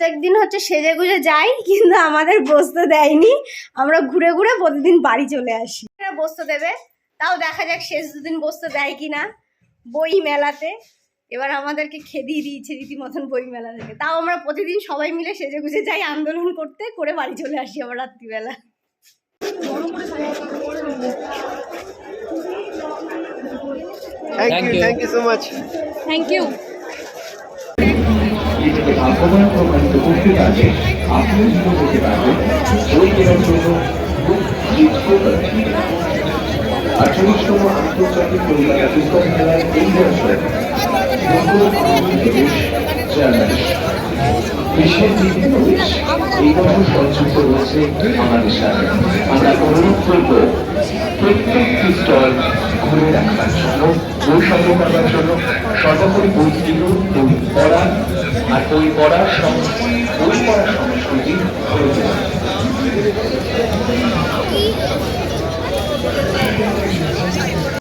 প্রত্যেকদিন হচ্ছে সেজে গুজে যাই কিন্তু আমাদের বসতে দেয়নি। আমরা ঘুরে ঘুরে প্রতিদিন বাড়ি চলে আসি। বসতে দেবে। তাও দেখা যাক শেষ দুদিন বসতে দেয় কিনা বই মেলাতে। এবার আমাদেরকে খেদিয়ে দিয়েছে রীতিমতন বই মেলা থেকে। তাও আমরা প্রতিদিন সবাই মিলে সেজে গুজে যাই আন্দোলন করতে করে বাড়ি চলে আসি আবার রাত্রিবেলা। Thank Thank you you. Thank you so much thank you নিজেকে ভাগ্যবান প্রমাণিত করতে পারলে আপনিও জীবন হতে পারবেন? বই কেনার জন্য আঠারোশতম আন্তর্জাতিক কলকাতা পুস্তক মেলার এই বছর বিশ্বের বিভিন্ন দেশ এই বছর সংযুক্ত রয়েছে আমাদের সাথে। আমরা অনুরোধ করব, প্রত্যেকটি স্টল ঘুরে রাখবার জন্য বই সংগ্রহ করবার জন্য সর্বোপরি বই কিন্তু বই পড়া আর বই পড়ার সংস্কৃতি বই পড়ার সংস্কৃতি